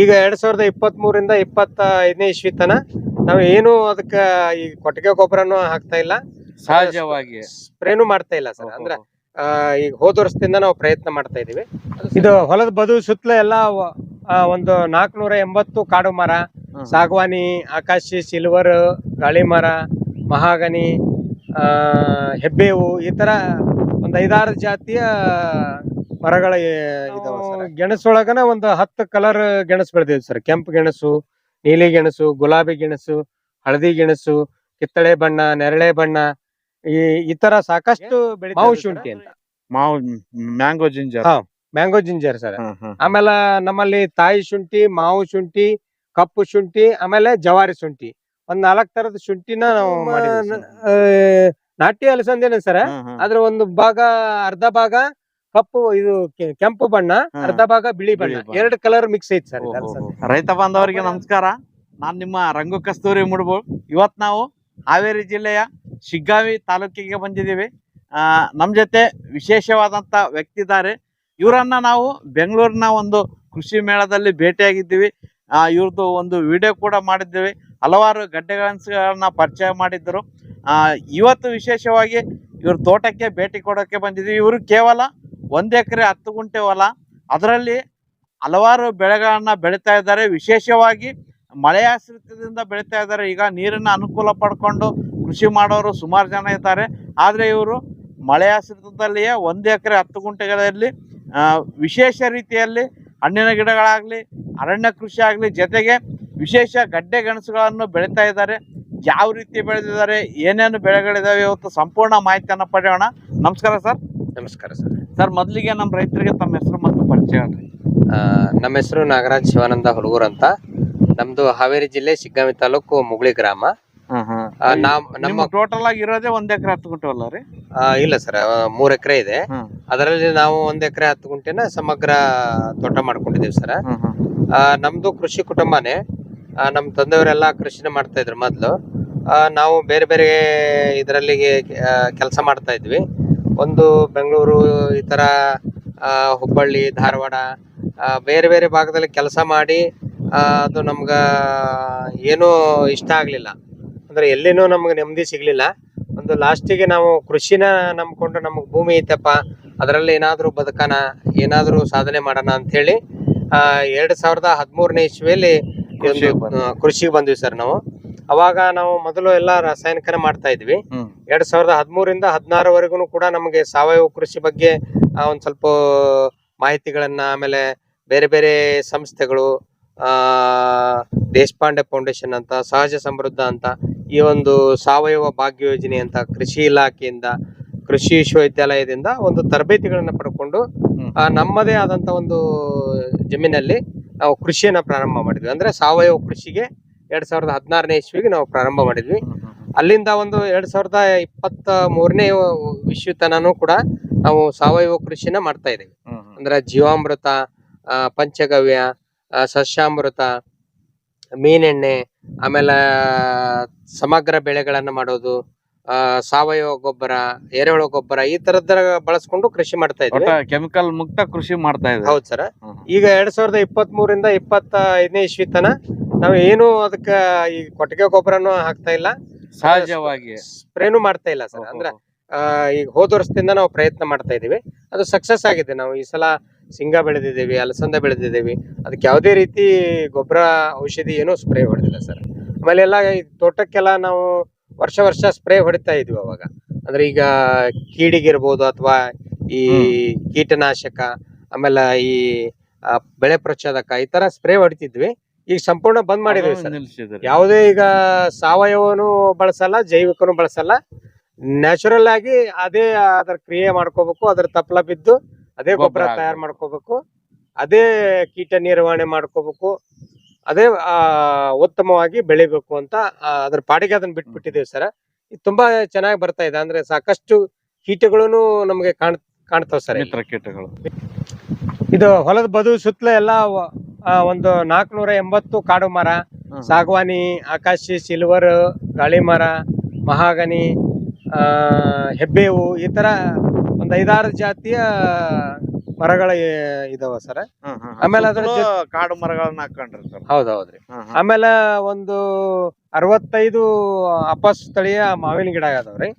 ಈಗ ಎರಡ್ ಸಾವಿರದ ಇಪ್ಪತ್ತ್ ಮೂರಿಂದ ಇಪ್ಪತ್ತ ಐದನೇ ಇಸ್ವಿ ತನ ನಾವು ಏನು ಅದಕ್ಕ ಈ ಕೊಟ್ಟಿಗೆ ಗೊಬ್ಬರನು ಹಾಕ್ತಾ ಇಲ್ಲ. ಸಹಜವಾಗಿ. ಸ್ಪ್ರೇನು ಮಾಡ್ತಾ ಇಲ್ಲ ಸರ್. ಅಂದ್ರೆ ಈಗ ಹೋದ ವರ್ಷದಿಂದ ನಾವು ಪ್ರಯತ್ನ ಮಾಡ್ತಾ ಇದೀವಿ. ಇದು ಹೊಲದ ಬದು ಸುತ್ತಲ ಎಲ್ಲ ಒಂದು ನಾಲ್ಕನೂರ ಎಂಬತ್ತು ಕಾಡು ಮರ. ಸಾಗವಾನಿ ಆಕಾಶಿ ಸಿಲ್ವರ್ ಗಾಳಿ ಮರ ಮಹಾಗನಿ ಆ, ಹೆಬ್ಬೇವು ಈ ತರ ಒಂದು ಐದಾರು ಜಾತಿಯ ಮರಗಳ ಇದಾವ ಸರ್. ಗೆಣಸೊಳಗನ ಒಂದು ಹತ್ತು ಕಲರ್ ಗೆಣಸು ಬೆಳೆದಿವಿ ಸರ್. ಕೆಂಪು ಗೆಣಸು ನೀಲಿ ಗೆಣಸು ಗುಲಾಬಿ ಗೆಣಸು ಹಳದಿ ಗೆಣಸು ಕಿತ್ತಳೆ ಬಣ್ಣ ನೆರಳೆ ಬಣ್ಣ ಈ ಇತರ ತರ ಸಾಕಷ್ಟು ಮಾವು ಶುಂಠಿ ಅಂತ. ಮಾವು ಮ್ಯಾಂಗೋ ಜಿಂಜರ್. ಹಾ. Mango ginger sir. ಆಮೇಲೆ ನಮ್ಮಲ್ಲಿ ತಾಯಿ ಶುಂಠಿ ಮಾವು ಶುಂಠಿ ಕಪ್ಪು ಶುಂಠಿ ಆಮೇಲೆ ಜವಾರಿ ಶುಂಠಿ. ಒಂದ್ ನಾಲ್ಕ್ ತರದ ಶುಂಠಿನ ನಾವು ನಾಟಿ ಅಲಸಂದೇನೆ ಸರ್? ಅದ್ರ ಒಂದು ಭಾಗ ಅರ್ಧ ಭಾಗ ಕಪ್ಪು ಇದು ಕೆ- ಕೆಂಪು ಬಣ್ಣ ಹಾ. ಅರ್ಧ ಭಾಗ ಬಿಳಿ ಬಣ್ಣ. ಬಿಳಿ ಬಣ್ಣ. ಎರಡು ಕಲರ್ ಮಿಕ್ಸ್ ಐತಿ ಸರ್ ರೈತ ಬಾಂಧವರಿಗೆ ನಮಸ್ಕಾರ. ನಾನ್ ನಿಮ್ಮ ರಂಗು ಕಸ್ತೂರಿ ಮುಡ್ಬೋಳ್. ಇವತ್ ನಾವು ಹಾವೇರಿ ಜಿಲ್ಲೆಯ ಶಿಗ್ಗಾವಿ ತಾಲೂಕಿಗೆ ಬಂದಿದ್ದೀವಿ. ಆ ನಮ್ ಜೊತೆ ವಿಶೇಷವಾದಂತ ವ್ಯಕ್ತಿ ಇದ್ದಾರೆ. ಇವರನ್ನ ನಾವು ಬೆಂಗಳೂರಿನ ಒಂದು ಕೃಷಿ ಮೇಳದಲ್ಲಿ ಭೇಟಿಯಾಗಿದ್ದೀವಿ. ಆ ಇವ್ರದ್ದು ಒಂದು ವಿಡಿಯೋ ಕೂಡ ಮಾಡಿದ್ದೀವಿ. ಹಲವಾರು ಗಡ್ಡೆಗಳನ್ನ ಪರಿಚಯ ಮಾಡಿದ್ದರು. ಆ ಇವತ್ತು ವಿಶೇಷವಾಗಿ ಇವ್ರ ತೋಟಕ್ಕೆ ಭೇಟಿ ಕೊಡೋಕೆ ಬಂದಿದ್ದೀವಿ. ಇವರು ಕೇವಲ ಒಂದ್ ಎಕರೆ ಹತ್ತು ಗುಂಟೆ ಹೊಲ. ಅದರಲ್ಲಿ ಹಲವಾರು ಬೆಳೆಗಳನ್ನ ಬೆಳೀತಾ ಇದ್ದಾರೆ. ವಿಶೇಷವಾಗಿ ಮಳೆಯಾಶ್ರಿತದಿಂದ ಬೆಳೀತಾ ಇದ್ದಾರೆ. ಈಗ ನೀರನ್ನು ಅನುಕೂಲ ಪಡ್ಕೊಂಡು ಕೃಷಿ ಮಾಡೋರು ಸುಮಾರು ಜನ ಇದ್ದಾರೆ. ಆದರೆ ಇವರು ಮಳೆಯಾಶ್ರಿತದಲ್ಲಿಯೇ ಒಂದು ಎಕರೆ ಹತ್ತು ಗುಂಟೆಗಳಲ್ಲಿ ವಿಶೇಷ ರೀತಿಯಲ್ಲಿ ಹಣ್ಣಿನ ಗಿಡಗಳಾಗಲಿ, ಅರಣ್ಯ ಕೃಷಿ ಆಗಲಿ ಜೊತೆಗೆ ವಿಶೇಷ ಗಡ್ಡೆ ಗೆಣಸುಗಳನ್ನು ಬೆಳೀತಾ ಇದ್ದಾರೆ. ಯಾವ ರೀತಿ ಬೆಳೆದಿದ್ದಾರೆ, ಏನೇನು ಬೆಳೆಗಳಿದಾವೆ ಇವತ್ತು, ಸಂಪೂರ್ಣ ಮಾಹಿತಿಯನ್ನು ಪಡೆಯೋಣ. ನಮಸ್ಕಾರ ಸರ್. ನಮಸ್ಕಾರ ಸರ್. ಸರ್ ಮೊದಲಿಗೆ ನಮ್ಮ ರೈತರಿಗೆ ತಮ್ಮ ಹೆಸರು ಮತ್ತು ಪರಿಚಯ ಹೇಳ್ರಿ. ನಮ್ಮ ಹೆಸರು ನಾಗರಾಜ್ ಶಿವಾನಂದ ಹುಡುಗೂರ್ ಅಂತ. ನಮ್ದು ಹಾವೇರಿ ಜಿಲ್ಲೆ ಶಿಗ್ಗಾವಿ ತಾಲೂಕು ಮುಗುಳಿ ಗ್ರಾಮ. ಆ, ನಾವ್ ನಮ್ಮ ನಮ್ಮ ಟೋಟಲ್ ಆಗಿ ಇರೋದೇ ಒಂದ್ ಎಕರೆ ಹತ್ತು ಗುಂಟೆ ಅಲ್ಲ ರೀ? ಆ, ಇಲ್ಲ ಸರ್ ಮೂರ್ ಎಕರೆ ಇದೆ. ಹ್ಮ್. ಅದರಲ್ಲಿ ನಾವು ಒಂದ್ ಎಕರೆ ಹತ್ತು ಗುಂಟೆನ ಸಮಗ್ರ ತೋಟ ಮಾಡ್ಕೊಂಡಿದೀವಿ ಸರ್. ಆ, ನಮ್ದು ಕೃಷಿ ಕುಟುಂಬನೇ. ಆ, ನಮ್ ತಂದೆಯವರೆಲ್ಲ ಕೃಷಿನ ಮಾಡ್ತಾ ಇದ್ರು ಮೊದ್ಲು. ಆ, ನಾವು ಬೇರೆ ಬೇರೆ ಇದರಲ್ಲಿ ಕೆಲಸ ಮಾಡ್ತಾ ಇದ್ವಿ. ಒಂದು ಬೆಂಗಳೂರು ಈ ಥರ ಹುಬ್ಬಳ್ಳಿ ಧಾರವಾಡ ಬೇರೆ ಬೇರೆ ಭಾಗದಲ್ಲಿ ಕೆಲಸ ಮಾಡಿ ಅದು ನಮ್ಗೆ ಏನೂ ಇಷ್ಟ ಆಗಲಿಲ್ಲ. ಅಂದ್ರೆ ಎಲ್ಲಿನೂ ನಮ್ಗೆ ನೆಮ್ಮದಿ ಸಿಗಲಿಲ್ಲ. ಒಂದು ಲಾಸ್ಟಿಗೆ ನಾವು ಕೃಷಿನ ನಂಬ್ಕೊಂಡು ನಮಗೆ ಭೂಮಿ ಐತಪ್ಪ ಅದರಲ್ಲಿ ಏನಾದರೂ ಬದುಕನ ಏನಾದರೂ ಸಾಧನೆ ಮಾಡೋಣ ಅಂತ ಹೇಳಿ ಆ ಎರಡ್ ಸಾವಿರದ ಹದಿಮೂರನೇ ಇಸ್ವಿಯಲ್ಲಿ. ಕೃಷಿಗೆ ಬಂದ್ವಿ ಸರ್ ನಾವು. ಅವಾಗ ನಾವು ಮೊದಲು ಎಲ್ಲ ರಾಸಾಯನಿಕನ ಮಾಡ್ತಾ ಇದ್ವಿ. ಎರಡ್ ಸಾವಿರದ ಹದಿಮೂರಿಂದ ಹದಿನಾರವರೆಗೂ ಕೂಡ ನಮಗೆ ಸಾವಯವ ಕೃಷಿ ಬಗ್ಗೆ ಆ, ಒಂದ್ ಸ್ವಲ್ಪ ಮಾಹಿತಿಗಳನ್ನ ಆಮೇಲೆ ಬೇರೆ ಬೇರೆ ಸಂಸ್ಥೆಗಳು ಆ ದೇಶಪಾಂಡೆ ಫೌಂಡೇಶನ್ ಅಂತ ಸಹಜ ಸಮೃದ್ಧ ಅಂತ ಈ ಒಂದು ಸಾವಯವ ಭಾಗ್ಯ ಯೋಜನೆ ಅಂತ ಕೃಷಿ ಇಲಾಖೆಯಿಂದ ಕೃಷಿ ವಿಶ್ವವಿದ್ಯಾಲಯದಿಂದ ಒಂದು ತರಬೇತಿಗಳನ್ನ ಪಡ್ಕೊಂಡು ಆ, ನಮ್ಮದೇ ಆದಂತ ಒಂದು ಜಮೀನಲ್ಲಿ ನಾವು ಕೃಷಿಯನ್ನ ಪ್ರಾರಂಭ ಮಾಡಿದ್ವಿ. ಅಂದ್ರೆ ಸಾವಯವ ಕೃಷಿಗೆ ಎರಡ್ ಸಾವಿರದ ಹದಿನಾರನೇ ಇಸ್ವಿಗೆ ನಾವು ಪ್ರಾರಂಭ ಮಾಡಿದ್ವಿ. ಅಲ್ಲಿಂದ ಒಂದು ಎರಡ್ ಸಾವಿರದ ಇಪ್ಪತ್ತ ಮೂರನೇ ವಿಶ್ವ ತನನು ಕೂಡ ನಾವು ಸಾವಯವ ಕೃಷಿನ ಮಾಡ್ತಾ ಇದ್ದೀವಿ. ಅಂದ್ರೆ ಜೀವಾಮೃತ ಪಂಚಗವ್ಯ ಸಸ್ಯಾಮೃತ ಮೀನೆಣ್ಣೆ ಆಮೇಲೆ ಸಮಗ್ರ ಬೆಳೆಗಳನ್ನ ಮಾಡೋದು ಆ, ಸಾವಯವ ಗೊಬ್ಬರ ಎರೆಹುಳ ಗೊಬ್ಬರ ಈ ತರದ ಬಳಸ್ಕೊಂಡು ಕೃಷಿ ಮಾಡ್ತಾ ಇದ್ವಿ ಕೆಮಿಕಲ್ ಮುಕ್ತ ಕೃಷಿ ಮಾಡ್ತಾ ಇದ್ದಾರೆ ಹೌದ್ ಸರ್. ಈಗ ಎರಡ್ ಸಾವಿರದ ಇಪ್ಪತ್ತ್ ಮೂರಿಂದ ಇಪ್ಪತ್ತ ಐದನೇ ಇಸ್ವಿ ತನ ನಾವು ಏನು ಅದಕ್ಕ ಈ ಕೊಟ್ಟಿಗೆ ಗೊಬ್ಬರನು ಹಾಕ್ತಾ ಇಲ್ಲ. ಸಹಜವಾಗಿ. ಸ್ಪ್ರೇನು ಮಾಡ್ತಾ ಇಲ್ಲ ಸರ್. ಅಂದ್ರೆ ಆ, ಈಗ ಹೋದ ವರ್ಷದಿಂದ ನಾವು ಪ್ರಯತ್ನ ಮಾಡ್ತಾ ಇದೀವಿ ಅದು ಸಕ್ಸಸ್ ಆಗಿದೆ. ನಾವು ಈ ಸಲ ಶೇಂಗಾ ಬೆಳೆದಿದ್ದೀವಿ ಅಲಸಂದ ಬೆಳೆದಿದ್ದೀವಿ. ಅದಕ್ಕೆ ಯಾವುದೇ ರೀತಿ ಗೊಬ್ಬರ ಔಷಧಿ ಏನು ಸ್ಪ್ರೇ ಹೊಡೆದಿಲ್ಲ ಸರ್. ಆಮೇಲೆ ಎಲ್ಲ ಈ ತೋಟಕ್ಕೆಲ್ಲ ನಾವು ವರ್ಷ ವರ್ಷ ಸ್ಪ್ರೇ ಹೊಡಿತಾ ಇದ್ವಿ ಅವಾಗ. ಅಂದ್ರೆ ಈಗ ಕೀಡಿಗಿರ್ಬೋದು ಅಥವಾ ಈ ಕೀಟನಾಶಕ ಆಮೇಲೆ ಈ ಬೆಳೆ ಪ್ರಚೋದಕ ಈ ತರ ಸ್ಪ್ರೇ ಹೊಡಿತಿದ್ವಿ. ಈಗ ಸಂಪೂರ್ಣ ಬಂದ್ ಮಾಡಿದ್ವಿ ಸರ್. ಯಾವುದೇ ಈಗ ಸಾವಯವನು ಬಳಸಲ್ಲ ಜೈವಿಕನು ಬಳಸಲ್ಲ. ನ್ಯಾಚುರಲ್ ಆಗಿ ಅದೇ ಅದರ ಕ್ರಿಯೆ ಮಾಡ್ಕೋಬೇಕು ಅದ್ರ ತಪ್ಪಲ ಬಿದ್ದು ಅದೇ ಗೊಬ್ಬರ ತಯಾರು ಮಾಡ್ಕೋಬೇಕು. ಅದೇ ಕೀಟ ನಿರ್ವಹಣೆ ಮಾಡ್ಕೋಬೇಕು. ಅದೇ ಉತ್ತಮವಾಗಿ ಬೆಳಿಬೇಕು ಅಂತ ಅದ್ರ ಪಾಡಿಗೆ ಅದನ್ನ ಬಿಟ್ಬಿಟ್ಟಿದ್ದೀವಿ ಸರ್. ಇದು ತುಂಬಾ ಚೆನ್ನಾಗಿ ಬರ್ತಾ ಇದೆ. ಅಂದ್ರೆ ಸಾಕಷ್ಟು ಕೀಟಗಳು ನಮ್ಗೆ ಕಾಣ್ ಕಾಣ್ತಾವ್ ಸರ್ ಮಿತ್ರ ಕೀಟಗಳು. ಇದು ಹೊಲದ ಬದು ಸುತ್ತಲ ಎಲ್ಲ ಒಂದು ನಾಲ್ಕನೂರ ಎಂಬತ್ತು ಕಾಡು ಮರ. ಸಾಗವಾನಿ ಆಕಾಶಿ ಸಿಲ್ವರ್ ಗಾಳಿ ಮರ ಮಹಾಗನಿ ಆ, ಹೆಬ್ಬೇವು ಈ ತರ ಒಂದು ಐದಾರು ಜಾತಿಯ ಮರಗಳ ಇದಾವ ಸರ್. ಆಮೇಲೆ ಅದ್ರ ಕಾಡು ಮರಗಳನ್ನ ಹಾಕೊಂಡ್ರಿ ಸರ್. ಹೌದ್ ಹೌದ್ರಿ ಹ್ಮ್, ಹ್ಮ್. ಆಮೇಲೆ ಒಂದು ಅರವತ್ತೈದು ಅಪಸ್ ಸ್ಥಳೀಯ ಮಾವಿನ ಗಿಡ ಅದಾವ್ರಿ.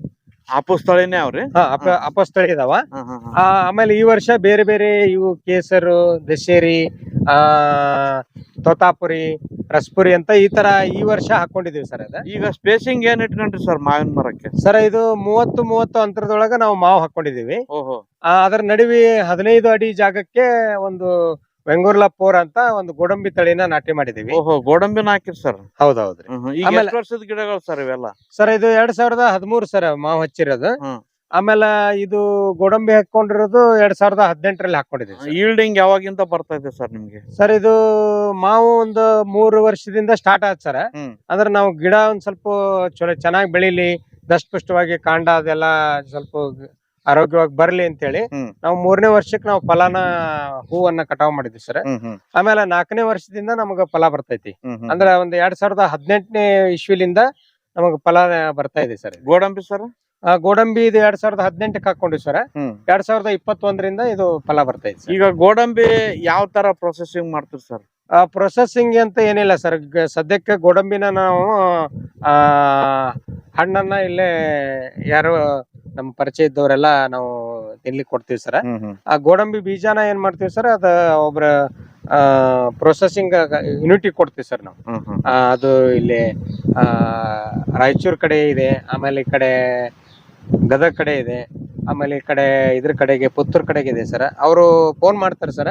ಆಪು ಸ್ಥಳೀನೇ ಅವ್ರಿ? ಹಾ ಅಪ ಅಪಸ್ ತಳಿ ಇದಾವ. ಆ, ಆಮೇಲೆ ಈ ವರ್ಷ ಬೇರೆ ಬೇರೆ ಇವು ಕೇಸರು ದಶೇರಿ ಆ ತೋತಾಪುರಿ ರಸ್ಪುರಿ ಅಂತ ಈ ತರ ಈ ವರ್ಷ ಹಾಕೊಂಡಿದೀವಿ ಸರ್ ಅದ. ಈಗ ಸ್ಪೇಸಿಂಗ್ ಏನ್ ಇಟ್ಕೊಂಡ್ರಿ ಸರ್ ಮಾವಿನ ಮರಕ್ಕೆ? ಸರ್ ಇದು ಮೂವತ್ತು ಮೂವತ್ತು ಅಂತರದೊಳಗ ನಾವು ಮಾವು ಹಾಕೊಂಡಿದೀವಿ. ಓಹೋ. ಆ, ಅದರ ನಡುವೆ ಹದಿನೈದು ಅಡಿ ಜಾಗಕ್ಕೆ ಒಂದು ವೆಂಗೂರ್ಲಾ ಪೋರ್ ಅಂತ ಒಂದು ಗೋಡಂಬಿ ತಳಿನ ನಾಟಿ ಮಾಡಿದೀವಿ. ಓಹೋ ಗೋಡಂಬಿನ ಹಾಕಿರಿ ಸರ್. ಹೌದೌದ್ರಿ. ಈಗ ಆಮೇಲೆ- ಎಷ್ಟು ವರ್ಷದ ಗಿಡಗಳು ಸರ್ ಇವೆಲ್ಲ? ಸರ್ ಇದು ಎರಡ್ ಸಾವಿರದ ಹದಿಮೂರು ಸರ್ ಮಾವು ಹಚ್ಚಿರೋದು. ಹ್ಮ್. ಆಮೇಲೆ ಇದು ಗೋಡಂಬಿ ಹಾಕೊಂಡಿರೋದು ಎರಡ್ ಸಾವಿರದ ಹದಿನೆಂಟರಲ್ಲಿ ಹಾಕೊಂಡಿದ್ದೀವಿ. ಈಲ್ಡಿಂಗ್ ಯಾವಾಗಿಂದ ಬರ್ತಾ ಇದೆ ಸರ್ ನಿಮ್ಗೆ? ಸರ್ ಇದು ಮಾವು ಒಂದು ಮೂರು ವರ್ಷದಿಂದ ಸ್ಟಾರ್ಟ್ ಆಯ್ತು ಸರ್. ಹ್ಮ್. ಅಂದ್ರೆ ನಾವು ಗಿಡ ಒಂದ್ ಸ್ವಲ್ಪ ಚಲೋ ಚೆನ್ನಾಗಿ ಬೆಳಿಲಿ ದಷ್ಟಪುಷ್ಟವಾಗಿ ಕಾಂಡ ಅದೆಲ್ಲ ಸ್ವಲ್ಪ ಆರೋಗ್ಯವಾಗಿ ಬರ್ಲಿ ಅಂತೇಳಿ ಹೇಳಿ ನಾವು ಮೂರನೇ ವರ್ಷಕ್ಕೆ ನಾವು ಫಲಾನ ಹೂವನ್ನ ಕಟಾವ್ ಮಾಡಿದ್ವಿ ಸರ್. ಹ್ಮ್ ಹ್ಮ್. ಆಮೇಲೆ ನಾಲ್ಕನೇ ವರ್ಷದಿಂದ ನಮಗ ಫಲ ಬರ್ತೈತಿ. ಹ್ಮ್ ಹ್ಮ್. ಅಂದ್ರೆ ಒಂದ್ ಎರಡ್ ಸಾವಿರದ ಹದಿನೆಂಟನೇ ಇಸ್ವಿಲಿಂದ ನಮಗ ಫಲ ಬರ್ತಾ ಇದೆ ಸರ್. ಗೋಡಂಬಿ ಸರ್? ಗೋಡಂಬಿ ಇದು ಎರಡ್ ಸಾವಿರದ ಹದಿನೆಂಟಕ್ಕೆ ಹಾಕೊಂಡಿವಿ ಸರ್. ಎರಡ್ ಸಾವಿರದ ಇಪ್ಪತ್ತೊಂದರಿಂದ ಇದು ಫಲ ಬರ್ತಾ ಇದೆ ಈಗ ಗೋಡಂಬಿ ಯಾವ ತರ ಪ್ರೊಸೆಸಿಂಗ್ ಮಾಡ್ತೀರಿ ಸರ್? ಪ್ರೊಸೆಸಿಂಗ್ ಅಂತ ಏನಿಲ್ಲ ಸರ್. ಸದ್ಯಕ್ಕೆ ಗೋಡಂಬಿನ ನಾವು ಆ ಹಣ್ಣನ್ನ ಇಲ್ಲೇ ಯಾರು ನಮ್ಮ ಪರಿಚಯ ಇದ್ದವರೆಲ್ಲ ನಾವು ತಿನ್ಲಿಕ್ಕೆ ಕೊಡ್ತೀವಿ ಸರ್. ಆ ಗೋಡಂಬಿ ಬೀಜನ ಏನ್ ಮಾಡ್ತೀವಿ ಸರ್ ಅದ ಒಬ್ರ ಪ್ರೊಸೆಸಿಂಗ್ ಯೂನಿಟಿ ಕೊಡ್ತೀವಿ ಸರ್ ನಾವು. ಆ, ಅದು ಇಲ್ಲಿ ಆ ರಾಯಚೂರ್ ಕಡೆ ಇದೆ ಆಮೇಲೆ ಈ ಕಡೆ ಗದಗ ಕಡೆ ಇದೆ. ಆಮೇಲೆ ಈ ಕಡೆ ಇದ್ರ ಕಡೆಗೆ ಪುತ್ತೂರ್ ಕಡೆಗೆ ಇದೆ ಸರ್. ಅವರು ಫೋನ್ ಮಾಡ್ತಾರೆ ಸರ್.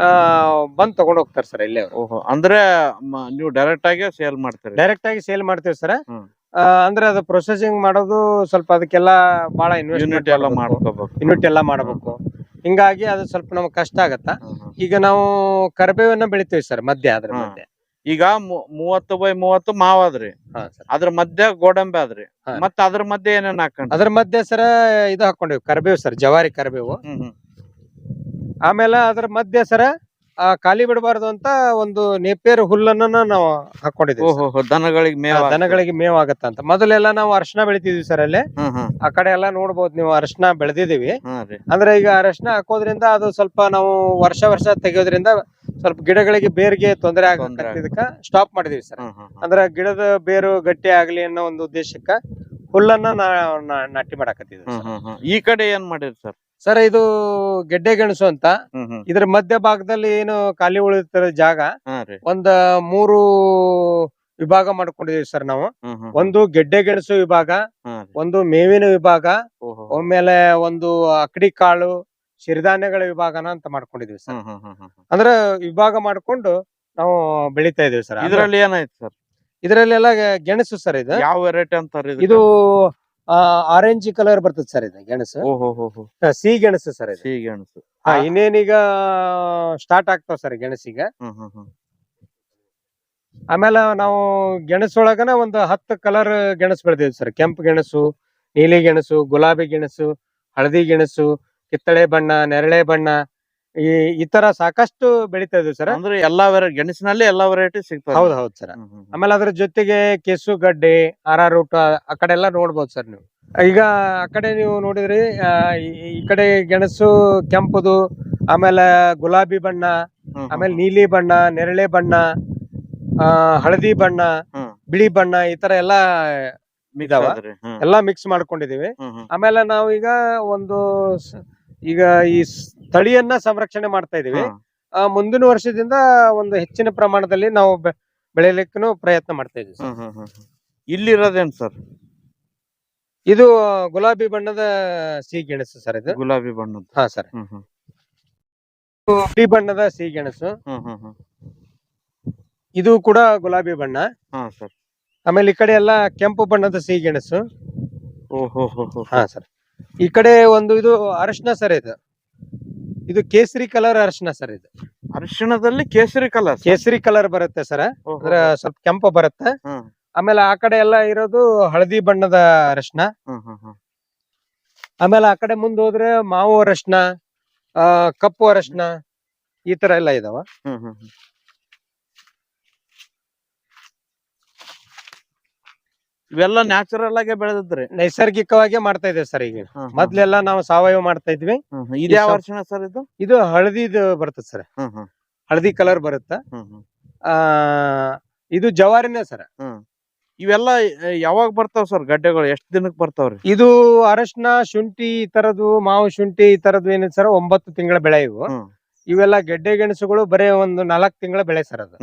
ಆ ಬಂದ್ ತಗೊಂಡ್ ಹೋಗ್ತಾರೆ ಸರ್ ಇಲ್ಲೇ ಅವರು. ಓಹೋ ಅಂದ್ರೆ ಮ- ನೀವು ಡೈರೆಕ್ಟ್ ಆಗಿ ಸೇಲ್ ಮಾಡ್ತೀರಿ? ಡೈರೆಕ್ಟ್ ಆಗಿ ಸೇಲ್ ಮಾಡ್ತೀವಿ ಸರ್. ಹ್ಮ್. ಅಂದ್ರೆ ಅದು ಪ್ರೊಸೆಸಿಂಗ್ ಮಾಡೋದು ಸ್ವಲ್ಪ ಅದಕ್ಕೆಲ್ಲ ಬಹಳ ಯೂನಿಟ್ ಇನ್ವೆಸ್ಟ್ ಎಲ್ಲ ಮಾಡ್ಕೋಬೇಕು. ಯೂನಿಟ್ ಎಲ್ಲ ಮಾಡಬೇಕು. ಹಿಂಗಾಗಿ ಅದು ಸ್ವಲ್ಪ ನಮ್ಗೆ ಕಷ್ಟ ಆಗತ್ತ. ಈಗ ನಾವು ಕರಿಬೇವನ್ನ ಬೆಳಿತೀವಿ ಸರ್ ಮಧ್ಯ ಅದ್ರ ಹಾ. ಮಧ್ಯೆ. ಈಗ ಮೂವತ್ತು ಬೈ ಮೂವತ್ತು ಮಾವ್ ಅದ್ರಿ ಹಾ ಅದ್ರ ಮಧ್ಯ ಗೋಡಂಬಿ ಆದ್ರಿ. ಮತ್ತ ಅದ್ರ ಮಧ್ಯೆ ಏನೇನ್ ಹಾಕೊಂಡ್ರಿ ಅದ್ರ ಮಧ್ಯೆ ಸರ ಇದು ಹಾಕೊಂಡಿವಿ ಕರ್ಬೇವು ಸರ್ ಜವಾರಿ ಕರಿಬೇವು. ಆಮೇಲೆ ಅದ್ರ ಮಧ್ಯೆ ಸರ ಆ ಖಾಲಿ ಬಿಡಬಾರ್ದು ಅಂತ ಒಂದು ನೇಪಿಯರ್ ಹುಲ್ಲನ್ನ ನಾವು ಹಾಕೊಂಡಿದ್ದೀವಿ ಓಹೋ ಹೋ, ದನಗಳಿಗೆ ಮೇವ್. ದನಗಳಿಗೆ ಮೇವ್ ಆಗತ್ತ ಅಂತ. ಮೊದಲೆಲ್ಲ ನಾವು ಅರ್ಶನ ಬೆಳಿತಿದ್ವಿ ಸರ್ ಅಲ್ಲೇ. ಆ ಕಡೆ ಎಲ್ಲ ನೋಡ್ಬೋದು ನೀವು ಅರ್ಶನ ಬೆಳೆದಿದೀವಿ ಅಂದ್ರೆ ಈಗ ಅರಶಿನ ಹಾಕೋದ್ರಿಂದ ಅದು ಸ್ವಲ್ಪ ನಾವು ವರ್ಷ ವರ್ಷ ತೆಗೆಯೋದ್ರಿಂದ ಸ್ವಲ್ಪ ಗಿಡಗಳಿಗೆ ಬೇರ್ಗೆ ತೊಂದರೆ ಆಗಕ್ಕ ಸ್ಟಾಪ್ ಮಾಡಿದೀವಿ ಸರ್. ಅಂದ್ರೆ ಗಿಡದ ಬೇರು ಗಟ್ಟಿ ಆಗ್ಲಿ ಅನ್ನೋ ಒಂದು ಉದ್ದೇಶಕ್ಕ ಹುಲ್ಲನ್ನ ನಾಟಿ ಮಾಡಾಕತ್ತಿದ್ವಿ. ಈ ಕಡೆ ಏನ್ ಮಾಡಿದ್ರಿ ಸರ್? ಸರ್ ಇದು ಗೆಡ್ಡೆ ಗೆಣಸು ಅಂತ. ಇದ್ರ ಮಧ್ಯ ಭಾಗದಲ್ಲಿ ಏನು ಖಾಲಿ ಉಳಿದ ಜಾಗ ಒಂದ ಮೂರು ವಿಭಾಗ ಮಾಡ್ಕೊಂಡಿದೀವಿ ಸರ್ ನಾವು. ಒಂದು ಗೆಡ್ಡೆ ಗೆಣಸು ವಿಭಾಗ ಒಂದು ಮೇವಿನ ವಿಭಾಗ ಒಮ್ಮೆಲೆ ಆಮೇಲೆ ಒಂದು ಅಕಡಿ ಕಾಳು ಸಿರಿಧಾನ್ಯಗಳ ವಿಭಾಗನ ಅಂತ ಮಾಡ್ಕೊಂಡಿದ್ವಿ ಸರ್. ಅಂದ್ರ ವಿಭಾಗ ಮಾಡ್ಕೊಂಡು ನಾವು ಬೆಳಿತಾ ಇದೀವಿ ಸರ್. ಇದ್ರಲ್ಲಿ ಏನಾಯ್ತು ಸರ್? ಇದ್ರಲ್ಲೆಲ್ಲ ಗೆಣಸು ಸರ್ ಇದು. ಯಾವ ವೆರೈಟಿ ಅಂತಾರ ಇದು ಆರೆಂಜ್ ಕಲರ್ ಬರ್ತದೆ ಸರ್ ಇದು ಗೆಣಸು. ಸಿಹಿ ಗೆಣಸು ಸರ್ ಸಿಹಿ ಗೆಣಸು. ಹಾ, ಇನ್ನೇನೀಗ ಸ್ಟಾರ್ಟ್ ಆಗ್ತಾವ ಸರ್ ಗೆಣಸೀಗ. ಆಮೇಲೆ ನಾವು ಗೆಣಸೊಳಗನ ಒಂದು ಹತ್ತು ಕಲರ್ ಗೆಣಸು ಬೆಳೆದಿವಿ ಸರ್. ಕೆಂಪು ಗೆಣಸು ನೀಲಿ ಗೆಣಸು ಗುಲಾಬಿ ಗೆಣಸು ಹಳದಿ ಗೆಣಸು ಕಿತ್ತಳೆ ಬಣ್ಣ ನೆರಳೆ ಬಣ್ಣ ಈ ಈ ತರ ಸಾಕಷ್ಟು ಬೆಳಿತಾ ಇದ್ವಿ ಸರ್. ಅಂದ್ರೆ ಎಲ್ಲಾ ವೆರೈಟಿ ಗೆಣಸಿನಲ್ಲಿ ಎಲ್ಲಾ ವೆರೈಟಿ ಸಿಗ್ತದೆ. ಹೌದು ಹೌದು ಸರ್. ಆಮೇಲೆ ಅದ್ರ ಜೊತೆಗೆ ಕೆಸು ಗಡ್ಡೆ ರೂಟ್ ಆ ಕಡೆ ಎಲ್ಲ ನೋಡ್ಬೋದು ಸರ್ ನೀವು. ಈಗ ಆ ಕಡೆ ನೀವು ನೋಡಿದ್ರಿ ಈ- ಕಡೆ ಗೆಣಸು ಕೆಂಪುದು ಆಮೇಲೆ ಗುಲಾಬಿ ಬಣ್ಣ ಆಮೇಲೆ ನೀಲಿ ಬಣ್ಣ ನೆರಳೆ ಬಣ್ಣ ಹಳದಿ ಬಣ್ಣ ಬಿಳಿ ಬಣ್ಣ ಈ ತರ ಎಲ್ಲಾ ಇದಾವ? ಎಲ್ಲಾ ಮಿಕ್ಸ್ ಮಾಡ್ಕೊಂಡಿದೀವಿ. ಆಮೇಲೆ ನಾವು ಈಗ ಒಂದು ಈಗ ಈ ತಳಿಯನ್ನ ಸಂರಕ್ಷಣೆ ಮಾಡ್ತಾ ಇದೀವಿ. ಆ, ಮುಂದಿನ ವರ್ಷದಿಂದ ಒಂದು ಹೆಚ್ಚಿನ ಪ್ರಮಾಣದಲ್ಲಿ ನಾವು ಬೆಳೆಯಲಿಕ್ಕೂ ಪ್ರಯತ್ನ ಮಾಡ್ತಾ ಇದೀವಿ ಸರ್. ಹ್ಮ್. ಇಲ್ಲಿರೋದೇನ್ ಸರ್? ಇದು ಗುಲಾಬಿ ಬಣ್ಣದ ಸಿಹಿ ಗೆಣಸು ಸರ್ ಇದು. ಗುಲಾಬಿ ಬಣ್ಣದ ಹಾ ಸರ್. ಹ್ಮ್ ಹ್ಮ್. ಬಿಳಿ ಬಣ್ಣದ ಸಿಹಿ ಗೆಣಸು ಹ್ಮ್ ಹ್ಮ್ ಹ್ಮ್. ಇದು ಕೂಡ ಗುಲಾಬಿ ಬಣ್ಣ. ಹಾ ಸರ್. ಆಮೇಲೆ ಈ ಕಡೆ ಎಲ್ಲ ಕೆಂಪು ಬಣ್ಣದ ಸಿಹಿ ಗೆಣಸು ಓಹೋ ಹೋ ಹೋ ಹಾ ಸರ್. ಈ ಕಡೆ ಒಂದು ಇದು ಅರಶಿನ ಸರ್ ಇದು. ಇದು ಕೇಸರಿ ಕಲರ್ ಅರಶಿನ ಸರ್ ಇದು. ಅರಿಶಿಣದಲ್ಲಿ ಕೇಸರಿ ಕಲರ್ ಕೇಸರಿ ಕಲರ್ ಬರುತ್ತೆ ಸರ್. ಅಂದ್ರೆ ಸ್ವಲ್ಪ ಕೆಂಪು ಬರುತ್ತೆ. ಆಮೇಲೆ ಆ ಕಡೆ ಎಲ್ಲ ಇರೋದು ಹಳದಿ ಬಣ್ಣದ ಅರಶಿನ. ಆಮೇಲೆ ಆ ಕಡೆ ಮುಂದೆ ಹೋದ್ರೆ ಮಾವು ಅರಶಿನ ಆ ಕಪ್ಪು ಅರಶಿನ ಈ ತರ ಎಲ್ಲ ಇದಾವ ಹ್ಮ್ ಹ್ಮ್ ಹ್ಮ್. ಇವೆಲ್ಲ ನ್ಯಾಚುರಲ್ ಆಗಿ ಬೆಳೆದಿದ್ರಿ. ನೈಸರ್ಗಿಕವಾಗಿ ಮಾಡ್ತಾ ಇದೆ ಸರ್ ಈಗ. ಮೊದ್ಲೆಲ್ಲಾ ನಾವು ಸಾವಯವ ಮಾಡ್ತಾ ಇದ್ವಿ. ಇದ್ಯಾವ ಈ ಸರ್ ಇದು? ಇದು ಹಳದಿದು ಬರ್ತದೆ ಸರ್. ಹಳದಿ ಕಲರ್ ಬರುತ್ತ. ಆ ಇದು ಜವಾರಿನೇ ಸರ್. ಇವೆಲ್ಲ ಯಾವಾಗ ಬರ್ತಾವ ಸರ್ ಗಡ್ಡೆಗಳು? ಎಷ್ಟು ದಿನಕ್ಕೆ ಬರ್ತಾವ್ರಿ? ಇದು ಅರಶಿನ ಶುಂಠಿ ಈ ತರದ್ದು ಮಾವು ಶುಂಠಿ ಈ ತರದ್ದು ಏನಿದೆ ಸರ್ ಒಂಬತ್ತು ತಿಂಗಳ ಬೆಳೆ ಇವು. ಇವೆಲ್ಲ ಗೆಡ್ಡೆ ಗೆಣಸುಗಳು ಬರೇ ಒಂದು ನಾಲ್ಕು ತಿಂಗಳ ಬೆಳೆ ಸರ್ ಅದು.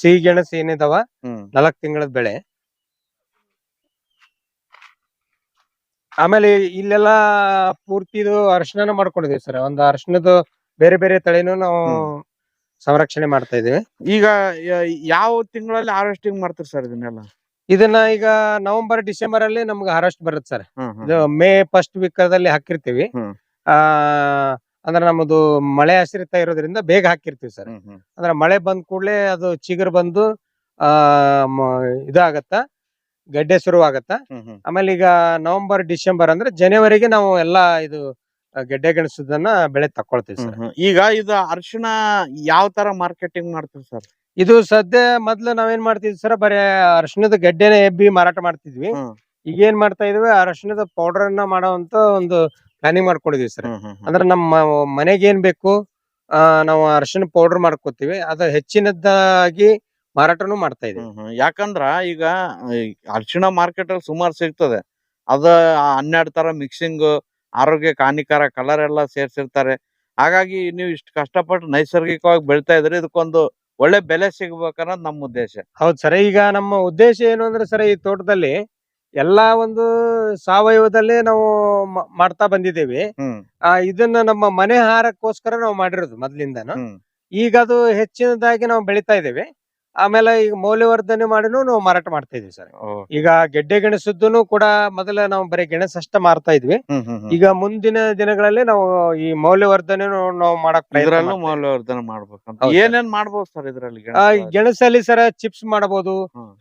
ಸಿಹಿ ಗೆಣಸು ಏನಿದಾವ? ನಾಲ್ಕ್ ತಿಂಗಳದ ಬೆಳೆ. ಆಮೇಲೆ ಇಲ್ಲೆಲ್ಲ ಪೂರ್ತಿ ಇದು ಅರಿಶಿನ ಮಾಡ್ಕೊಂಡಿದೀವಿ ಸರ್. ಒಂದ್ ಅರ್ಶನದ ಬೇರೆ ಬೇರೆ ತಳಿನೂ ನಾವು ಸಂರಕ್ಷಣೆ ಮಾಡ್ತಾ ಇದೀವಿ. ಈಗ ಯ- ಯಾವ ತಿಂಗಳಲ್ಲಿ ಹಾರ್ವೆಸ್ಟಿಂಗ್ ಮಾಡ್ತೀರಿ ಸರ್ ಇದನ್ನೆಲ್ಲ? ಇದನ್ನ ಈಗ ನವೆಂಬರ್ ಡಿಸೆಂಬರ್ ಅಲ್ಲಿ ನಮ್ಗೆ ಹಾರ್ವೆಸ್ಟ್ ಬರುತ್ತೆ ಸರ್. ಹ್ಮ್ ಹ್ಮ್. ಇದು ಮೇ ಫಸ್ಟ್ ವೀಕ್ ದಲ್ಲಿ ಹಾಕಿರ್ತೀವಿ. ಹ್ಮ್. ಆ ಅಂದ್ರೆ ನಮ್ಮದು ಮಳೆ ಆಶ್ರಿತ ಇರೋದ್ರಿಂದ ಬೇಗ ಹಾಕಿರ್ತೀವಿ ಸರ್. ಹ್ಮ್ ಹ್ಮ್. ಅಂದ್ರೆ ಮಳೆ ಬಂದ ಕೂಡಲೇ ಅದು ಚಿಗುರು ಬಂದು ಆ ಮ- ಇದಾಗತ್ತ? ಗಡ್ಡೆ ಶುರು ಆಗತ್ತ ಹ್ಮ್ ಹ್ಮ್. ಆಮೇಲೆ ಈಗ ನವೆಂಬರ್ ಡಿಸೆಂಬರ್ ಅಂದ್ರೆ ಜನವರಿಗೆ ನಾವು ಎಲ್ಲಾ ಇದು ಗಡ್ಡೆ ಗೆಣಸದನ್ನ ಬೆಳೆ ತಕೊಳ್ತೀವಿ ಸರ್. ಈಗ ಇದು ಅರಿಶಿಣ ಯಾವ ತರ ಮಾರ್ಕೆಟಿಂಗ್ ಮಾಡ್ತೀವಿ ಸರ್? ಇದು ಸದ್ಯ ಮೊದ್ಲು ನಾವೇನ್ ಮಾಡ್ತಿದ್ವಿ ಸರ್ ಬರೇ ಅರಿಶಿಣದ ಗಡ್ಡೆನೆ ಎಬ್ಬಿ ಮಾರಾಟ ಮಾಡ್ತಿದ್ವಿ. ಈಗ ಏನ್ ಮಾಡ್ತಾ ಇದೀವಿ ಅರಿಶಿಣದ ಪೌಡರ್ ಅನ್ನ ಮಾಡುವಂತ ಒಂದು ಪ್ಲಾನಿಂಗ್ ಮಾಡ್ಕೊಂಡಿದೀವಿ ಸರ್. ಅಂದ್ರೆ ನಮ್ಮ ಮನೆಗೆ ಏನ್ ಬೇಕು ಆ ನಾವು ಅರಿಶಿಣ ಪೌಡರ್ ಮಾಡ್ಕೋತೀವಿ. ಅದ ಹೆಚ್ಚಿನದ್ದಾಗಿ ಮಾರಾಟನೂ ಮಾಡ್ತಾ ಹ್ಮ್. ಯಾಕಂದ್ರ ಈಗ ಅರಿಶಿಣ ಮಾರ್ಕೆಟ್ ಅಲ್ಲಿ ಸುಮಾರು ಸಿಗ್ತದೆ. ಅದ ಹನ್ನೆರಡು ತರ ಮಿಕ್ಸಿಂಗ್ ಆರೋಗ್ಯ ಹಾನಿಕಾರ ಕಲರ್ ಎಲ್ಲ ಸೇರ್ಸಿರ್ತಾರೆ. ಹಾಗಾಗಿ ನೀವು ಇಷ್ಟು ಕಷ್ಟಪಟ್ಟು ನೈಸರ್ಗಿಕವಾಗಿ ಬೆಳಿತಾ ಇದ್ರಿ ಇದಕ್ಕೊಂದು ಒಳ್ಳೆ ಬೆಲೆ ಸಿಗ್ಬೇಕನ್ನೋದು ನಮ್ಮ ಉದ್ದೇಶ. ಹೌದ್ ಸರ್. ಈಗ ನಮ್ಮ ಉದ್ದೇಶ ಏನು ಅಂದ್ರೆ ಸರ್ ಈ ತೋಟದಲ್ಲಿ ಎಲ್ಲಾ ಒಂದು ಸಾವಯವದಲ್ಲೇ ನಾವು ಮಾಡ್ತಾ ಬಂದಿದ್ದೇವೆ. ಆ ಇದನ್ನ ನಮ್ಮ ಮನೆ ಆಹಾರಕ್ಕೋಸ್ಕರ ನಾವು ಮಾಡಿರೋದು ಮೊದ್ಲಿಂದಾನು. ಈಗ ಅದು ಹೆಚ್ಚಿನದಾಗಿ ನಾವು ಬೆಳಿತಾ ಇದ್ದೇವೆ. ಆಮೇಲೆ ಈಗ ಮೌಲ್ಯವರ್ಧನೆ ಮಾಡಿನೂ ನಾವು ಮಾರಾಟ ಮಾಡ್ತಾ ಇದೀವಿ ಸರ್. ಈಗ ಗೆಡ್ಡೆ ಗೆಣಸದ್ದು ಕೂಡ ಮೊದಲ ನಾವು ಬರೀ ಗೆಣಸಷ್ಟ ಅಷ್ಟ ಮಾರ್ತಾ ಇದ್ವಿ. ಈಗ ಮುಂದಿನ ದಿನಗಳಲ್ಲಿ ನಾವು ಈ ಮೌಲ್ಯವರ್ಧನೆ ನಾವು ಮಾಡಕ್ ಇದ್ರಲ್ಲೂ. ಮೌಲ್ಯವರ್ಧನೆ ಮಾಡ್ಬೇಕು. ಏನೇನ್ ಮಾಡ್ಬೋದು ಸರ್ ಇದ್ರಲ್ಲಿ ಗೆಣಸಲ್ಲಿ? ಸರ ಚಿಪ್ಸ್ ಮಾಡಬಹುದು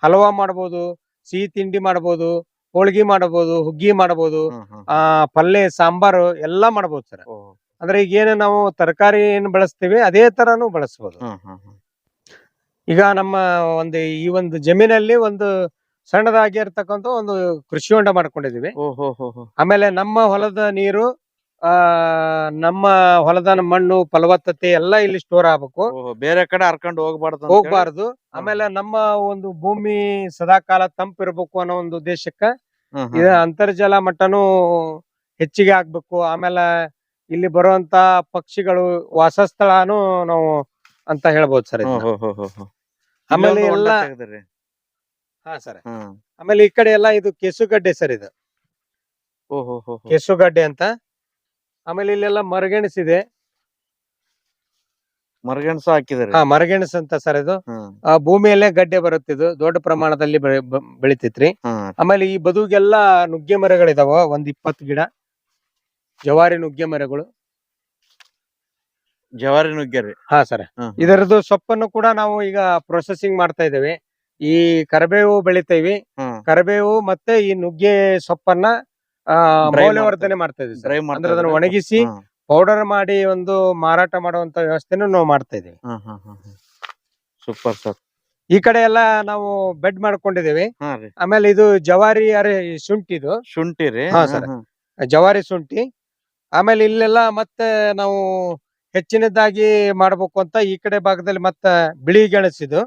ಹಲವಾ ಹಲ್ವಾ ಮಾಡಬಹುದು ಸಿಹಿ ತಿಂಡಿ ಮಾಡಬಹುದು ಹೋಳ್ಗಿ ಮಾಡಬಹುದು ಹುಗ್ಗಿ ಮಾಡಬಹುದು ಆ ಪಲ್ಲೆ ಸಾಂಬಾರು ಎಲ್ಲಾ ಮಾಡಬಹುದು ಸರ್. ಅಂದ್ರೆ ಈಗ ಏನ ನಾವು ತರಕಾರಿ ಏನ್ ಬಳಸ್ತೀವಿ ಅದೇ ತರಾನು ಬಳಸಬಹುದು ಈಗ ನಮ್ಮ ಒಂದು ಈ ಒಂದು ಜಮೀನಲ್ಲಿ ಒಂದು ಸಣ್ಣದಾಗಿ ಇರ್ತಕ್ಕಂಥ ಒಂದು ಕೃಷಿ ಹೊಂಡ ಮಾಡ್ಕೊಂಡಿದೀವಿ ಆಮೇಲೆ ನಮ್ಮ ಹೊಲದ ನೀರು ಆ ನಮ್ಮ ಹೊಲದ ಮಣ್ಣು ಫಲವತ್ತತೆ ಎಲ್ಲ ಇಲ್ಲಿ ಸ್ಟೋರ್ ಆಗ್ಬೇಕು. ಬೇರೆ ಕಡೆ ಹರ್ಕೊಂಡು ಹೋಗ್ಬಾರ್ದು ಹೋಗ್ಬಾರ್ದು. ಆಮೇಲೆ ನಮ್ಮ ಒಂದು ಭೂಮಿ ಸದಾಕಾಲ ತಂಪಿರ್ಬೇಕು ಅನ್ನೋ ಒಂದು ಉದ್ದೇಶಕ್ಕ ಇದು ಅಂತರ್ಜಲ ಮಟ್ಟನು ಹೆಚ್ಚಿಗೆ ಆಗ್ಬೇಕು. ಆಮೇಲೆ ಇಲ್ಲಿ ಬರುವಂತ ಪಕ್ಷಿಗಳು ವಾಸಸ್ಥಳನು ನಾವು ಅಂತ ಹೇಳ್ಬೋದು ಸರ್ ಆಮೇಲೆ ಎಲ್ಲ. ಹಾ ಸರ್. ಆಮೇಲೆ ಈ ಕಡೆ ಎಲ್ಲ ಇದು ಕೆಸುಗಡ್ಡೆ ಸರ್ ಇದು. ಕೆಸುಗಡ್ಡೆ ಅಂತ. ಆಮೇಲೆ ಇಲ್ಲೆಲ್ಲ ಮರಗೆಣಸಿದೆ ಮರಗೆಣಸು ಹಾಕಿದ್ರೆ ಹಾ ಮರಗೆಣಸು ಅಂತ ಸರ್ ಇದು. ಆ, ಭೂಮಿಯಲ್ಲೇ ಗಡ್ಡೆ ಬರುತ್ತಿದ್ದು ದೊಡ್ಡ ಪ್ರಮಾಣದಲ್ಲಿ ಬೆಳಿತೈತ್ರಿ. ಆಮೇಲೆ ಈ ಬದುಗೆಲ್ಲ ನುಗ್ಗೆ ಮರಗಳಿದಾವ. ಒಂದ್ ಇಪ್ಪತ್ತು ಗಿಡ. ಜವಾರಿ ನುಗ್ಗೆ ಮರಗಳು. ಜವಾರಿ ನುಗ್ಗೆರಿ. ಹಾ ಸರ್. ಹ್ಮ್ ಇದರದ್ದು ಸೊಪ್ಪನ್ನು ಕೂಡ ನಾವು ಈಗ ಪ್ರೊಸೆಸಿಂಗ್ ಮಾಡ್ತಾ ಇದ್ದೇವೆ. ಈ ಕರಿಬೇವು ಬೆಳಿತೇವಿ. ಕರಬೇವು ಕರಿಬೇವು ಮತ್ತೆ ಈ ನುಗ್ಗೆ ಸೊಪ್ಪನ್ನ ಆ, Dry ಮೌಲ್ಯವರ್ಧನೆ ಮಾಡ್ತಾ ಇದ್ದೀವಿ ಸರ್. ಅಂದ್ರೆ ಅದನ್ನ ಒಣಗಿಸಿ ಪೌಡರ್ ಮಾಡಿ ಒಂದು ಮಾರಾಟ ಮಾಡುವಂತ ವ್ಯವಸ್ಥೆನೂ ನಾವು ಮಾಡ್ತಾ ಇದ್ದೀವಿ. ಸೂಪರ್ ಸರ್ ಈ ಕಡೆ ಎಲ್ಲ ನಾವು ಬೆಡ್ ಮಾಡ್ಕೊಂಡಿದ್ದೇವೆ. ಹಾ ರೀ. ಆಮೇಲೆ ಇದು ಜವಾರಿ ಅರೆ ಶುಂಠಿ ಇದು ಶುಂಠಿ ರೀ. ಹಾ, sir. ಜವಾರಿ ಶುಂಠಿ. ಆಮೇಲೆ ಇಲ್ಲೆಲ್ಲ ಮತ್ತೆ ನಾವು ಹೆಚ್ಚಿನದಾಗಿ ಮಾಡ್ಬೇಕು ಅಂತ ಈ ಕಡೆ ಭಾಗದಲ್ಲಿ ಮತ್ತ ಬಿಳಿ ಗೆಣಸಿದು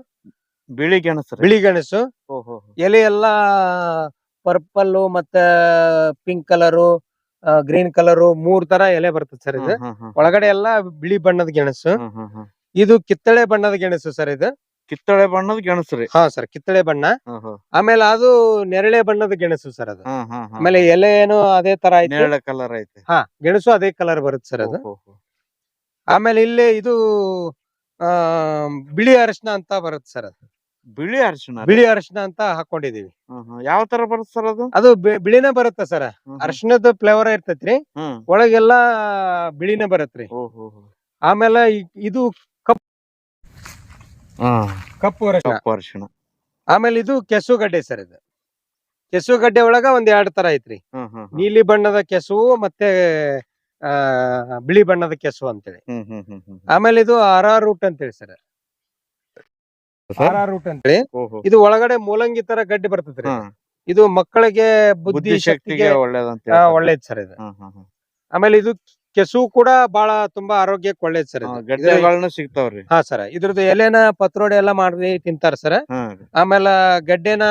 ಬಿಳಿ ಗೆಣಸು ಬಿಳಿ ಗೆಣಸು. ಎಲೆ ಎಲ್ಲಾ ಪರ್ಪಲ್ ಮತ್ತ ಪಿಂಕ್ ಕಲರು ಗ್ರೀನ್ ಕಲರು ಮೂರ್ ತರ ಎಲೆ ಬರ್ತದೆ ಸರ್ ಇದು. ಒಳಗಡೆ ಎಲ್ಲಾ ಬಿಳಿ ಬಣ್ಣದ ಗೆಣಸು. ಇದು ಕಿತ್ತಳೆ ಬಣ್ಣದ ಗೆಣಸು ಸರ್ ಇದು. ಕಿತ್ತಳೆ ಬಣ್ಣದ ಗೆಣಸು ರೀ. ಹಾ ಸರ್ ಕಿತ್ತಳೆ ಬಣ್ಣ. ಆಮೇಲೆ ಅದು ನೆರಳೆ ಬಣ್ಣದ ಗೆಣಸು ಸರ್ ಅದು. ಆಮೇಲೆ ಎಲೆ ಏನು ಅದೇ ತರ ಐತೆ. ಕಲರ್ ಐತೆ. ಹಾ ಗೆಣಸು ಅದೇ ಕಲರ್ ಬರುತ್ತೆ ಸರ್ ಅದು. ಆಮೇಲೆ ಇಲ್ಲಿ ಇದು ಆ ಬಿಳಿ ಅರಿಶಿನ ಅಂತ ಬರುತ್ತೆ ಸರ್ ಅದು. ಬಿಳಿ ಅರಿಶಿನ ಬಿಳಿ ಅರಿಶಿನ ಅಂತ ಹಾಕೊಂಡಿದೀವಿ. ಯಾವ ತರ ಬರುತ್ತೆ ಸರ್ ಅದು? ಅದು ಬಿ- ಬಿಳಿನೇ ಬರುತ್ತೆ ಸರ್. ಅರಿಶಿನದ ಫ್ಲೇವರ್ ಇರ್ತೈತ್ರಿ. ಹ್ಮ್. ಒಳಗೆಲ್ಲ ಬಿಳಿನೇ ಬರತ್ರಿ. ಓಹೋ ಆಮೇಲೆ ಇ- ಇದು ಕಪ್ಪು ಅರಿಶಿನ ಕಪ್ಪು ಅರಿಶಿಣ. ಆಮೇಲೆ ಇದು ಕೆಸುಗಡ್ಡೆ ಸರ್ ಇದು. ಕೆಸುಗಡ್ಡೆ ಒಳಗ ಒಂದ್ ಎರಡ್ ತರ ಐತ್ರಿ. ಹ್ಮ್ ಹ್ಮ್ ಹ್ಮ್. ನೀಲಿ ಬಣ್ಣದ ಕೆಸುವು ಮತ್ತೆ ಆ ಬಿಳಿ ಬಣ್ಣದ ಕೆಸು ಅಂತೇಳಿ. ಹ್ಮ್ ಹ್ಮ್ ಹ್ಮ್ ಹ್ಮ್. ಆಮೇಲೆ ಇದು ಆರ್ ಆರ್ ರೂಟ್ ಅಂತೇಳಿ ಸರ್. ಆರ್ ಆರ್ ರೂಟ್ ಅಂತೇಳಿ. ಓಹೋ. ಇದು ಒಳಗಡೆ ಮೂಲಂಗಿ ತರ ಗಡ್ಡೆ ಬರ್ತದ್ರಿ ಹ್ಮ್ ಇದು ಮಕ್ಕಳಿಗೆ ಬುದ್ಧಿ ಶಕ್ತಿಗೆ ಒಳ್ಳೇದಂತ ಆ, ಒಳ್ಳೇದ್ ಸರ್ ಇದು. ಆಮೇಲೆ ಇದು ಕೆಸು ಕೂಡ ಬಹಳ ತುಂಬಾ ಆರೋಗ್ಯಕ್ಕೆ ಒಳ್ಳೇದ್ ಸರ್ ಇದು. ಇದ್ರ- ಗಡ್ಡೆಗಳನ್ನ ಸಿಗ್ತಾವ್ರಿ ಹಾ ಸರ್. ಇದ್ರದ್ದು ಎಲೆನ ಪತ್ರೋಡಿ ಎಲ್ಲ ಮಾಡಿ ತಿಂತಾರ ಸರ್. ಹ್ಮ್ ಆಮೇಲೆ ಗಡ್ಡೆನ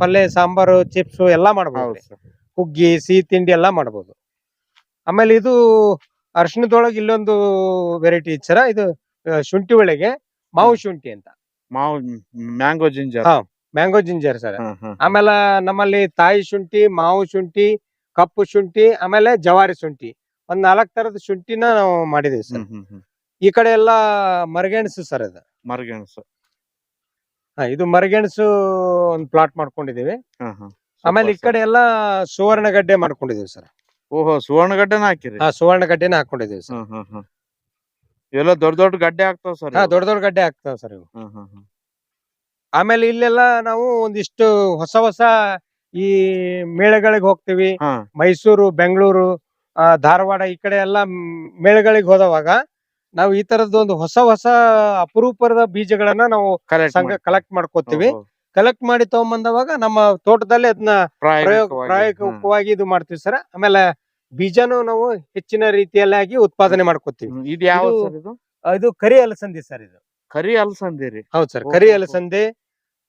ಪಲ್ಯ ಸಾಂಬಾರು ಚಿಪ್ಸ್ ಎಲ್ಲಾ ಮಾಡ್ಬೋದು ಹೌದು ಸರ್. ಹುಗ್ಗಿ ಸಿಹಿ ತಿಂಡಿ ಎಲ್ಲಾ ಮಾಡ್ಬೋದು. ಆಮೇಲೆ ಇದು ಅರ್ಶಿಣದೊಳಗೆ ಇಲ್ಲೊಂದು ವೆರೈಟಿ ಇತ್ತು ಸರ್ ಇದು ಶುಂಠಿ ಒಳಗೆ ಮಾವು ಶುಂಠಿ ಅಂತ. ಮಾವು ಮ್ಯಾಂಗೋ ಜಿಂಜರ್. ಹಾ. ಮ್ಯಾಂಗೋ ಜಿಂಜರ್ ಸರ್ ಆಮೇಲೆ ನಮ್ಮಲ್ಲಿ ತಾಯಿ ಶುಂಠಿ ಮಾವು ಶುಂಠಿ ಕಪ್ಪು ಶುಂಠಿ ಆಮೇಲೆ ಜವಾರಿ ಶುಂಠಿ. ಒಂದ್ ನಾಲ್ಕ್ ತರದ ಶುಂಠಿನ ನಾವು ಮಾಡಿದೀವಿ ಸರ್ ಈ ಕಡೆ ಎಲ್ಲಾ ಮರಗೆಣಸು ಸರ್ ಇದು. ಮರಗೆಣಸು. ಹಾ, ಇದು ಮರಗೆಣಸು ಒಂದ್ ಪ್ಲಾಟ್ ಮಾಡ್ಕೊಂಡಿದೀವಿ. ಆಮೇಲೆ ಈ ಕಡೆ ಎಲ್ಲಾ ಸುವರ್ಣಗಡ್ಡೆ ಮಾಡ್ಕೊಂಡಿದೀವಿ ಸರ್ ಓಹೋ ಸುವರ್ಣಗಡ್ಡೆನ ಹಾಕಿರಿ. ಹಾ ಸುವರ್ಣಗಡ್ಡೆನ ಹಾಕೊಂಡಿದೀವಿ ಸರ್. ಹ್ಮ್ ಹ್ಮ್ ಹ್ಮ್. ಇವೆಲ್ಲ ದೊಡ್ಡ ದೊಡ್ಡ ಗಡ್ಡೆ ಆಗ್ತಾವ ಸರ್ ಹಾ ದೊಡ್ಡ ದೊಡ್ಡ ಗಡ್ಡೆ ಆಗ್ತಾವ ಸರ್ ಇವು. ಹ್ಮ್ ಹ್ಮ್ ಹ್ಮ್. ಆಮೇಲೆ ಇಲ್ಲೆಲ್ಲ ನಾವು ಒಂದಿಷ್ಟು ಹೊಸ ಹೊಸ ಈ ಮೇಳಗಳಿಗೆ ಹೋಗ್ತೀವಿ. ಹಾ. ಮೈಸೂರು ಬೆಂಗಳೂರು ಧಾರವಾಡ ಈ ಕಡೆ ಎಲ್ಲ ಮೇಳಗಳಿಗೆ ಹೋದವಾಗ ನಾವು ಈ ತರದ್ದು ಒಂದು ಹೊಸ ಹೊಸ ಅಪರೂಪದ ಬೀಜಗಳನ್ನ ನಾವು ಕಲೆಕ್ಟ್ ಕಲೆಕ್ಟ್ ಮಾಡ್ಕೋತೀವಿ. ಕಲೆಕ್ಟ್ ಮಾಡಿ ತಗೊಂಬಂದವಾಗ ನಮ್ಮ ತೋಟದಲ್ಲಿ ಅದನ್ನ ಪ್ರಯೋಗ ಪ್ರಾಯೋಗಿಕವಾಗಿ ಇದು ಮಾಡ್ತೀವಿ ಸರ್. ಆಮೇಲೆ ಬೀಜಾನು ನಾವು ಹೆಚ್ಚಿನ ರೀತಿಯಲ್ಲಿ ಆಗಿ ಉತ್ಪಾದನೆ ಮಾಡ್ಕೋತೀವಿ. ಇದು ಯಾವ ಇದು- ಸರ್ ಇದು? ಇದು ಕರಿ ಅಲಸಂದಿ ಸರ್ ಇದು. ಕರಿ ರೀ. ಹೌದು ಸರ್. ಕರಿ ಓ.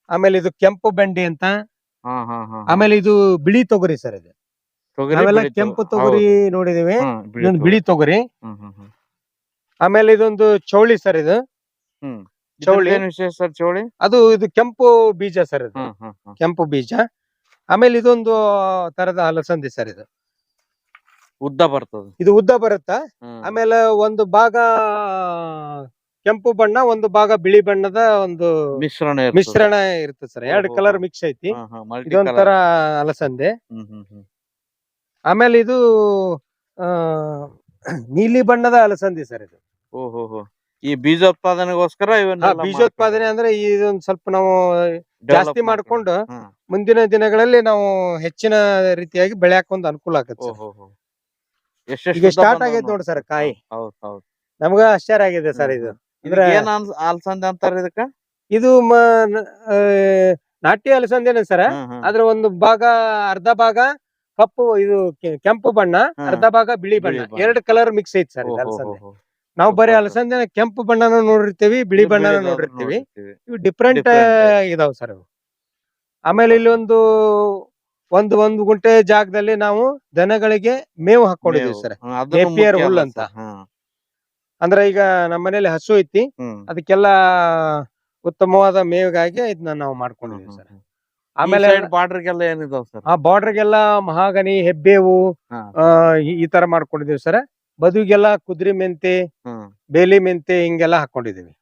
ಆಮೇಲೆ ಇದು ಕೆಂಪು ಬೆಂಡಿ ಅಂತ. ಆಮೇಲೆ ಇದು ಬಿಳಿ ತೊಗರಿ ಸರ್ ಇದು. ತೊಗರಿ ನಾವೆಲ್ಲ ಕೆಂಪು ತೊಗರಿ. ನೋಡಿದೀವಿ. ಬಿಳಿ ಇದೊಂದು ತೊಗರಿ. ಬಿಳಿ ತೊಗರಿ ಆಮೇಲೆ ಇದೊಂದು ಚೌಳಿ ಸರ್ ಇದು. ಹ್ಮ್. ಚೌಳಿ. ವಿಶೇಷ ಸರ್ ಚೌಳಿ? ಅದು ಇದು ಕೆಂಪು ಬೀಜ ಸರ್ ಇದು. ಹ್ಮ್ ಹ್ಮ್ ಹ್ಮ್. ಕೆಂಪು ಬೀಜ. ಆಮೇಲೆ ಇದೊಂದು ತರದ ಅಲಸಂದಿ ಸರ್ ಇದು. ಉದ್ದ ಬರ್ತದ. ಇದು ಉದ್ದ ಬರುತ್ತಾ? ಹ್ಮ್. ಆಮೇಲೆ ಒಂದು ಭಾಗ ಕೆಂಪು ಬಣ್ಣ ಒಂದು ಭಾಗ ಬಿಳಿ ಬಣ್ಣದ ಒಂದು ಮಿಶ್ರಣ ಇರ್ತದೆ. ಮಿಶ್ರಣ ಇರುತ್ತೆ ಸರ್. ಎರಡು ಓಹೋ. ಕಲರ್ ಮಿಕ್ಸ್ ಐತಿ. ಹಾ, ಹಾ, multi ಇದೊಂಥರ ಅಲಸಂದೆ. ಹ್ಮ್ ಹ್ಮ್ ಹ್ಮ್. ಆಮೇಲೆ ಇದು ಆ ನೀಲಿ ಬಣ್ಣದ ಅಲಸಂದಿ ಸರ್ ಇದು. ಹೋ ಈ ಬೀಜೋತ್ಪಾದನೆಗೋಸ್ಕರ ಇವನ್ನ ಬೀಜೋತ್ಪಾದನೆ ಅಂದ್ರೆ ಇದೊಂದ್ ಸ್ವಲ್ಪ ನಾವು ಜಾಸ್ತಿ ಮಾಡ್ಕೊಂಡು. ಮುಂದಿನ ದಿನಗಳಲ್ಲಿ ನಾವು ಹೆಚ್ಚಿನ ರೀತಿಯಾಗಿ ಬೆಳ್ಯಾಕ ಒಂದು ಅನುಕೂಲ ಆಗತ್ತೆ ಈಗ ಸ್ಟಾರ್ಟ್ ಆಗೈತೆ ನೋಡಿ ಸರ್ ಕಾಯಿ. ನಮ್ಗ ಆಶ್ಚರ್ಯ ಆಗಿದೆ ಸರ್ ಇದು. ಇದ್ರ ಅಲ್ಸಂದೆ ಅಂತಾರ ಇದಕ್ಕ? ಇದು ನಾಟಿ ಅಲಸಂದೆನೆ ಸರ್. ಅದ್ರ ಒಂದು ಭಾಗ ಅರ್ಧ ಭಾಗ ಕಪ್ಪು ಇದು ಕೆಂಪು ಬಣ್ಣ ಅರ್ಧ ಭಾಗ ಬಿಳಿ ಬಣ್ಣ. ಎರಡು ಕಲರ್ ಮಿಕ್ಸ್ ಐತಿ ಸರ್ ಅಲಸಂದೆ. ನಾವು ಬರೀ ಅಲಸಂದಿನ ಅಲಸಂದೆ ಕೆಂಪು ಬಣ್ಣನ ನೋಡಿರ್ತೀವಿ ಬಿಳಿ ಬಣ್ಣನ ನೋಡಿರ್ತೇವಿ. ಇವು ಡಿಫ್ರೆಂಟ್. ಇದಾವ್ ಸರ್ ಇವು. ಆಮೇಲೆ ಇಲ್ಲಿ ಒಂದು ಒಂದು ಒಂದು ಗುಂಟೆ ಜಾಗದಲ್ಲಿ ನಾವು ದನಗಳಿಗೆ ಮೇವು ಹಾಕೊಂಡಿದೀವಿ. ಸರ್. ಎಪಿಆರ್ ಹುಲ್ ಹುಲ್ಲು ಅಂತ. ಅಂದ್ರ ಈಗ ನಮ್ಮ ಮನೇಲಿ ಹಸು ಐತಿ. ಅದಕ್ಕೆಲ್ಲ ಉತ್ತಮವಾದ ಮೇವಿಗಾಗಿ ಇದನ್ನ ನಾವು ಮಾಡ್ಕೊಂಡಿದೀವಿ ಸರ್. ಆಮೇಲೆ ಬಾರ್ಡರ್ಗೆಲ್ಲ ಏನಿದಾವ ಸರ್? ಆ ಬಾರ್ಡರ್ಗೆಲ್ಲ ಮಹಾಗನಿ ಹೆಬ್ಬೇವು ಈ ತರ ಮಾಡ್ಕೊಂಡಿದೀವಿ ಸರ್. ಬದುಗೆಲ್ಲ ಕುದ್ರಿ ಮೆಂತೆ ಬೇಲಿ ಮೆಂತೆ ಹಿಂಗೆಲ್ಲ ಹಾಕೊಂಡಿದೀವಿ.